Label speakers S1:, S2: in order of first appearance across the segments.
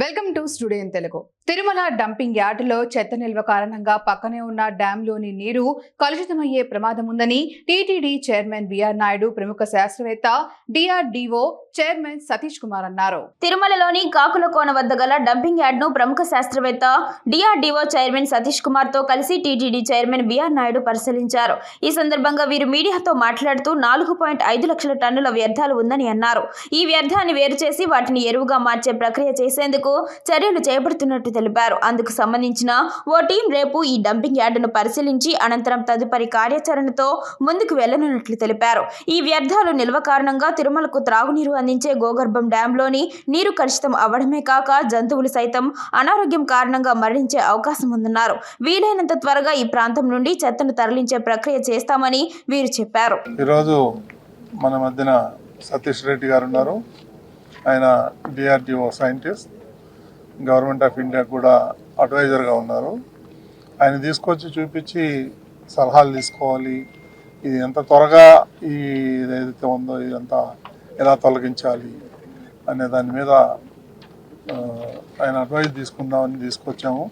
S1: Welcome to studio in Telugu. Tirumala dumping యార్డులో చెత్త నిల్వ కారణంగా పక్కనే ఉన్న డ్యాంలోని నీరు కలుషితమయ్యే ప్రమాదం ఉందని టీటీడీ చైర్మన్ బిఆర్ నాయుడు ప్రముఖ శాస్త్రవేత్త డిఆర్డిఓ చైర్మన్ సతీష్ కుమార్ అన్నారు.
S2: తిరుమలలోని కాకుల కోన వద్ద గల డంపింగ్ యార్డ్ను ప్రముఖ శాస్త్రవేత్త డిఆర్డిఓ చైర్మన్ సతీష్ కుమార్తో కలిసి టీటీడీ చైర్మన్ బిఆర్ నాయుడు పరిశీలించారు. ఈ సందర్భంగా వీరు మీడియాతో మాట్లాడుతూ నాలుగు పాయింట్ ఐదు లక్షల టన్నుల వ్యర్థాలు ఉందని అన్నారు. ఈ వ్యర్థాన్ని వేరు చేసి వాటిని ఎరువుగా మార్చే ప్రక్రియ చేసేందుకు చర్యలు చేపడుతున్నట్టు తెలిపారు. అందుకు సంబంధించిన ఓ టీం రేపు ఈ డంపింగ్ యార్డును పరిశీలించి అనంతరం తదుపరి కార్యాచరణతో ముందుకు వెళ్ళనున్నట్లు తెలిపారు. ఈ వ్యర్థాలు నిల్వ కారణంగా తిరుమలకు త్రాగునీరు అందించే గోగర్భం డ్యాంలోని నీరు కలుషితం అవ్వడమే కాక జంతువులు సైతం అనారోగ్యం కారణంగా మరణించే అవకాశం ఉందన్నారు. వీలైనంత త్వరగా ఈ ప్రాంతం నుండి చెత్తను తరలించే ప్రక్రియ చేస్తామని వీరు చెప్పారు.
S3: ఈరోజు మన మధ్యన సతీష్ రెడ్డి గారు ఉన్నారు. ఆయన DRDO scientist. Government of India కూడా అడ్వైజర్గా ఉన్నారు. ఆయన తీసుకొచ్చి చూపించి సలహాలు తీసుకోవాలి. ఇది ఎంత త్వరగా ఈ ఏదైతే ఉందో ఇదంతా ఎలా తొలగించాలి అనే దాని మీద ఆయన అడ్వైజ్ తీసుకుందామని తీసుకొచ్చాము.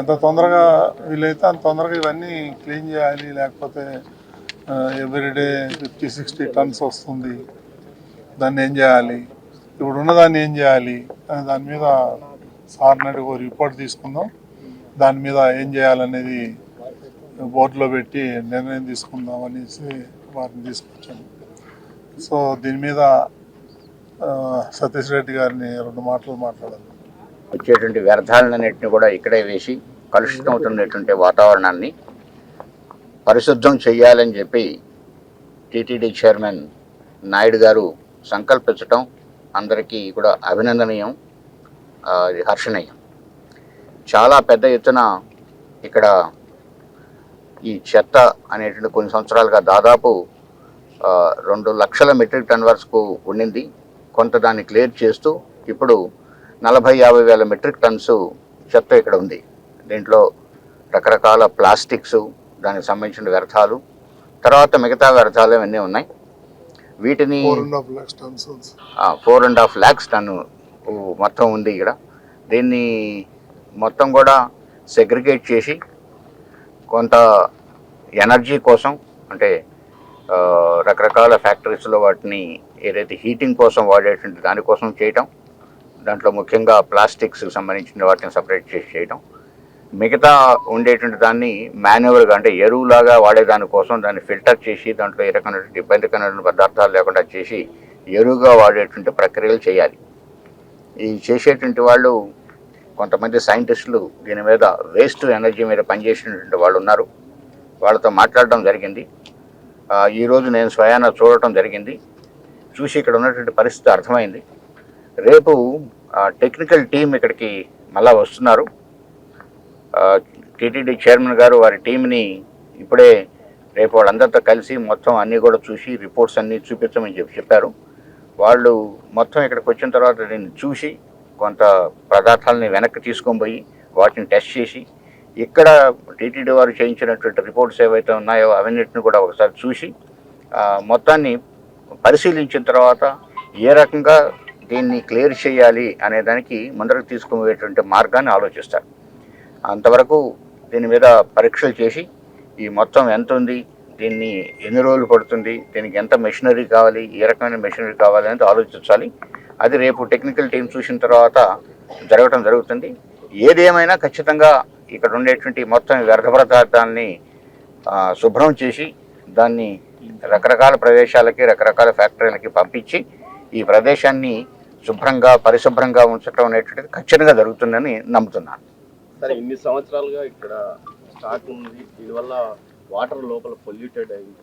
S3: ఎంత తొందరగా వీలైతే అంత తొందరగా ఇవన్నీ క్లీన్ చేయాలి. లేకపోతే ఎవ్రీడే ఫిఫ్టీ సిక్స్టీ టన్స్ వస్తుంది. దాన్ని ఏం చేయాలి? ఇప్పుడు ఉన్నదాన్ని ఏం చేయాలి? అని దాని మీద సార్ నాడు ఒక రిపోర్ట్ తీసుకుందాం. దాని మీద ఏం చేయాలనేది బోర్డులో పెట్టి నిర్ణయం తీసుకుందాం అనేసి వారిని తీసుకొచ్చాను. సో దీని మీద సతీష్ రెడ్డి గారిని రెండు మాటలు మాట్లాడాలి.
S4: వచ్చేటువంటి వ్యర్థాలన్నింటినీ కూడా ఇక్కడే వేసి కలుషితం అవుతున్నటువంటి వాతావరణాన్ని పరిశుద్ధం చేయాలని చెప్పి టీటీడీ చైర్మన్ నాయుడు గారు సంకల్పించటం అందరికీ కూడా అభినందనీయం హర్షణీయం. చాలా పెద్ద ఎత్తున ఇక్కడ ఈ చెత్త అనేటువంటి కొన్ని సంవత్సరాలుగా దాదాపు రెండు లక్షల మెట్రిక్ టన్ వరకు ఉండింది. కొంత దాన్ని క్లియర్ చేస్తూ ఇప్పుడు నలభై యాభై వేల మెట్రిక్ టన్స్ చెత్త ఇక్కడ ఉంది. దీంట్లో రకరకాల ప్లాస్టిక్స్ దానికి సంబంధించిన వ్యర్థాలు తర్వాత మిగతా వ్యర్థాలు ఇవన్నీ ఉన్నాయి. వీటిని
S3: four and half
S4: lakhs ton మొత్తం ఉంది ఇక్కడ. దీన్ని మొత్తం కూడా సెగ్రిగేట్ చేసి కొంత ఎనర్జీ కోసం అంటే రకరకాల ఫ్యాక్టరీస్లో వాటిని ఏదైతే హీటింగ్ కోసం వాడేటువంటి దానికోసం చేయటం దాంట్లో ముఖ్యంగా ప్లాస్టిక్స్ సంబంధించిన వాటిని సపరేట్ చేసి చేయటం. మిగతా ఉండేటువంటి దాన్ని మాన్యువల్గా అంటే ఎరువులాగా వాడేదాని కోసం దాన్ని ఫిల్టర్ చేసి దాంట్లో ఏ రకమైనటువంటి ఇబ్బందికరమైన పదార్థాలు లేకుండా చేసి ఎరువుగా వాడేటువంటి ప్రక్రియలు చేయాలి. ఈ చేసేటువంటి వాళ్ళు కొంతమంది సైంటిస్టులు దీని మీద వేస్ట్ ఎనర్జీ మీద పనిచేసినటువంటి వాళ్ళు ఉన్నారు. వాళ్ళతో మాట్లాడడం జరిగింది. ఈరోజు నేను స్వయాన చూడటం జరిగింది. చూసి ఇక్కడ ఉన్నటువంటి పరిస్థితి అర్థమైంది. రేపు టెక్నికల్ టీం ఇక్కడికి మళ్ళా వస్తున్నారు. టీటీడీ చైర్మన్ గారు వారి టీంని ఇప్పుడే రేపు వాళ్ళందరితో కలిసి మొత్తం అన్నీ కూడా చూసి రిపోర్ట్స్ అన్నీ చూపించమని చెప్పి చెప్పారు. వాళ్ళు మొత్తం ఇక్కడికి వచ్చిన తర్వాత దీన్ని చూసి కొంత పదార్థాలని వెనక్కి తీసుకొని పోయి వాటిని టెస్ట్ చేసి ఇక్కడ టీటీడీ వారు చేయించినటువంటి రిపోర్ట్స్ ఏవైతే ఉన్నాయో అవన్నిటిని కూడా ఒకసారి చూసి మొత్తాన్ని పరిశీలించిన తర్వాత ఏ రకంగా దీన్ని క్లియర్ చేయాలి అనే దానికి ముందరకు తీసుకుపోయేటువంటి మార్గాన్ని ఆలోచిస్తారు. అంతవరకు దీని మీద పరీక్షలు చేసి ఈ మొత్తం ఎంత ఉంది దీన్ని ఎన్ని రోజులు పడుతుంది దీనికి ఎంత మెషినరీ కావాలి ఏ రకమైన మెషినరీ కావాలి అనేది ఆలోచించాలి. అది రేపు టెక్నికల్ టీం చూసిన తర్వాత జరగటం జరుగుతుంది. ఏది ఏమైనా ఖచ్చితంగా ఇక్కడ ఉండేటువంటి మొత్తం వ్యర్థ పదార్థాన్ని శుభ్రం చేసి దాన్ని రకరకాల ప్రదేశాలకి రకరకాల ఫ్యాక్టరీలకి పంపించి ఈ ప్రదేశాన్ని శుభ్రంగా పరిశుభ్రంగా ఉంచడం అనేటువంటిది ఖచ్చితంగా జరుగుతుందని నమ్ముతున్నాను.
S5: సరే ఇన్ని సంవత్సరాలుగా ఇక్కడ స్టాక్ ఉంది. దీనివల్ల వాటర్ లోపల పొల్యూటెడ్ అయింది.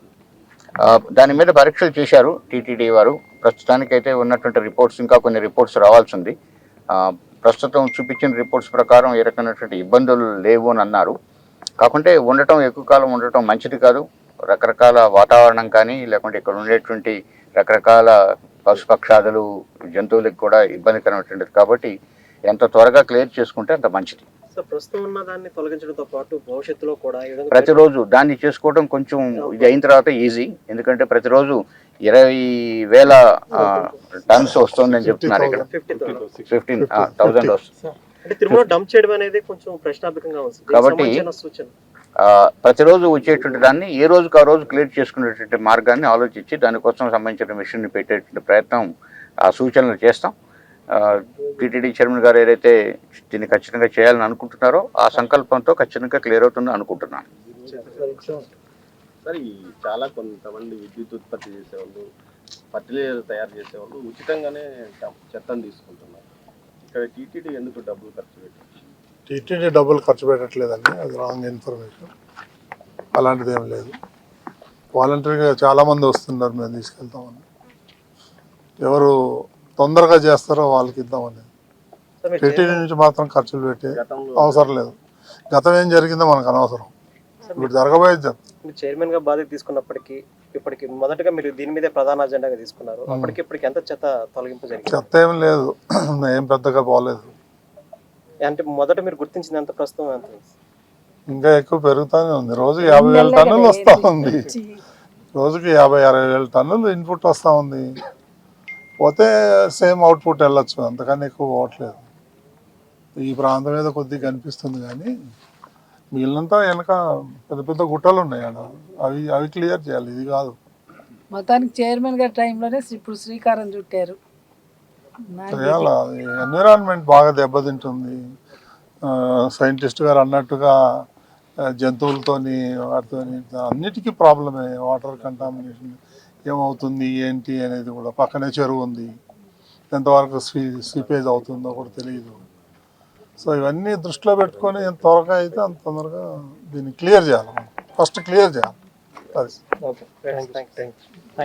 S4: దాని మీద పరీక్షలు చేశారు టీటీడీ వారు. ప్రస్తుతానికైతే ఉన్నటువంటి రిపోర్ట్స్ ఇంకా కొన్ని రిపోర్ట్స్ రావాల్సి ఉంది. ప్రస్తుతం చూపించిన రిపోర్ట్స్ ప్రకారం ఏ రకమైనటువంటి ఇబ్బందులు లేవు అని అన్నారు. కాకుంటే ఉండటం ఎక్కువ కాలం ఉండటం మంచిది కాదు. రకరకాల వాతావరణం కానీ లేకుంటే ఇక్కడ ఉండేటువంటి రకరకాల పశుపక్షాదులు జంతువులకు కూడా ఇబ్బందికరమైనటువంటిది. కాబట్టి ఎంత త్వరగా క్లియర్ చేసుకుంటే అంత మంచిది.
S6: ప్రస్తుతం ఉన్న దాన్ని తొలగించడంతో పాటు భవిష్యత్తులో కూడా
S4: ప్రతిరోజు దాన్ని చేసుకోవడం కొంచెం ఇది అయిన తర్వాత ఈజీ. ఎందుకంటే ప్రతిరోజు ఇరవై వేల టన్స్ వస్తుందని చెప్తున్నారు ఇక్కడ.
S6: ఫిఫ్టీ
S4: ఫిఫ్టీన్ థౌజండ్ వస్తుంది
S6: అంటే తిరుమల డంప్ చేయడం అనేది కొంచెం ప్రశ్నార్థకంగా ఉంది. దీనికి
S4: కాబట్టి-
S6: సంబంధించిన సూచన.
S4: ఆ, ప్రతిరోజు వచ్చేటువంటి దాన్ని ఏ రోజుకి ఆ రోజు క్లియర్ చేసుకునేటువంటి మార్గాన్ని ఆలోచించి దానికోసం సంబంధించిన మిషన్ని పెట్టేటువంటి ప్రయత్నం ఆ సూచనలు చేస్తాం. టీటీడీ చైర్మన్ గారు ఏదైతే దీన్ని ఖచ్చితంగా చేయాలని అనుకుంటున్నారో ఆ సంకల్పంతో ఖచ్చితంగా క్లియర్ అవుతుందని అనుకుంటున్నాను.
S5: సార్ ఈ చాలా కొంతమంది విద్యుత్ ఉత్పత్తి చేసేవాళ్ళు ఫర్టిలైజర్ తయారు చేసేవాళ్ళు ఉచితంగానే చెత్తను తీసుకుంటున్నారు. ఇక్కడ టీటీడీ ఎందుకు డబ్బులు ఖర్చు పెట్టి
S3: టీటీడీ డబ్బులు ఖర్చు పెట్టట్లేదండి అది రాంగ్ ఇన్ఫర్మేషన్. అలాంటిది ఏం లేదు. వాలంటరీగా చాలామంది వస్తున్నారు మేము తీసుకెళ్తామని. ఎవరు తొందరగా చేస్తారో వాళ్ళకి ఇద్దామని. టీటీడీ నుంచి మాత్రం ఖర్చులు పెట్టే అవసరం లేదు. గతం ఏం జరిగిందో మనకు అనవసరం. ఇప్పుడు జరగబోయేది
S6: చైర్మన్గా బాధ్యత తీసుకున్నప్పటికీ ఇప్పటికి మొదటగా మీరు దీని మీదే ప్రధాన అజెండాగా తీసుకున్నారు. అప్పటికి ఇప్పటికి ఎంత చెత్త తొలగింపు జరిగింది?
S3: చెత్త ఏం లేదు. ఏం పెద్దగా పోలేదు
S6: అంటే మొదట మీరు గుర్తించింది ఎంత ప్రస్తుతం ఎంత?
S3: ఇంకా ఎక్కువ పెరుగుతానే ఉంది. రోజు యాభై వేల టన్నులు వస్తూ ఉంది. రోజుకి యాభై అరవై వేల టన్నులు ఇన్పుట్ వస్తూ ఉంది. పోతే సేమ్ అవుట్పుట్ వెళ్ళొచ్చు. అంతకన్నా ఎక్కువ పోవట్లేదు. ఈ ప్రాంతం మీద కొద్దిగా కనిపిస్తుంది కానీ మిగిలినంతా వెనక పెద్ద పెద్ద గుట్టలు ఉన్నాయి అవి అవి క్లియర్ చేయాలి. ఇది కాదు.
S7: మొత్తానికి చైర్మన్ గారి టైంలోనే ఇప్పుడు శ్రీకారం చుట్టారు.
S3: చేయాలి? ఎన్విరాన్మెంట్ బాగా దెబ్బతింటుంది. సైంటిస్ట్ గారు అన్నట్టుగా జంతువులతోని వాటితోని అన్నిటికీ ప్రాబ్లమే. వాటర్ కంటామినేషన్ ఏమవుతుంది ఏంటి అనేది కూడా పక్కనే చెరువు ఉంది. ఎంతవరకు స్వీ స్వీపేజ్ అవుతుందో కూడా తెలియదు సో ఇవన్నీ దృష్టిలో పెట్టుకొని ఎంత త్వరగా అయితే అంత తొందరగా దీన్ని క్లియర్ చేయాలి ఫస్ట్ క్లియర్ చేయాలి. అది.
S6: ఓకే. Thank you